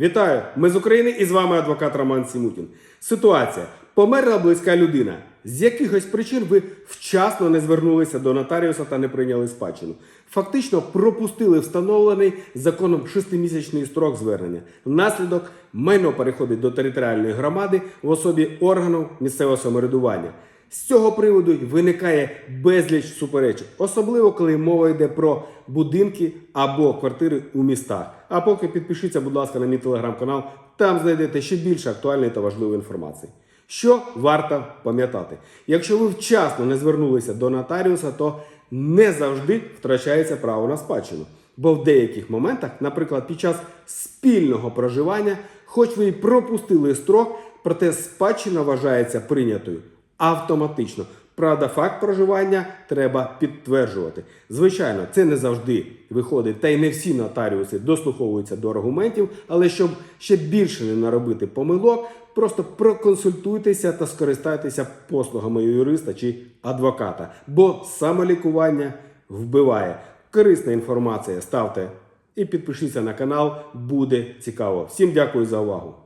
Вітаю! Ми з України і з вами адвокат Роман Сімутін. Ситуація. Померла близька людина. З якихось причин ви вчасно не звернулися до нотаріуса та не прийняли спадщину. Фактично пропустили встановлений законом шестимісячний строк звернення. Внаслідок майно переходить до територіальної громади в особі органу місцевого самоврядування. З цього приводу й виникає безліч суперечок, особливо коли мова йде про будинки або квартири у містах. А поки підпишіться, будь ласка, на мій телеграм-канал, там знайдете ще більше актуальної та важливої інформації. Що варто пам'ятати? Якщо ви вчасно не звернулися до нотаріуса, то не завжди втрачається право на спадщину. Бо в деяких моментах, наприклад, під час спільного проживання, хоч ви і пропустили строк, проте спадщина вважається прийнятою автоматично. Правда, факт проживання треба підтверджувати. Звичайно, це не завжди виходить, та й не всі нотаріуси дослуховуються до аргументів, але щоб ще більше не наробити помилок, просто проконсультуйтеся та скористайтеся послугами юриста чи адвоката, бо самолікування вбиває. Корисна інформація ставте і підпишіться на канал, буде цікаво. Всім дякую за увагу.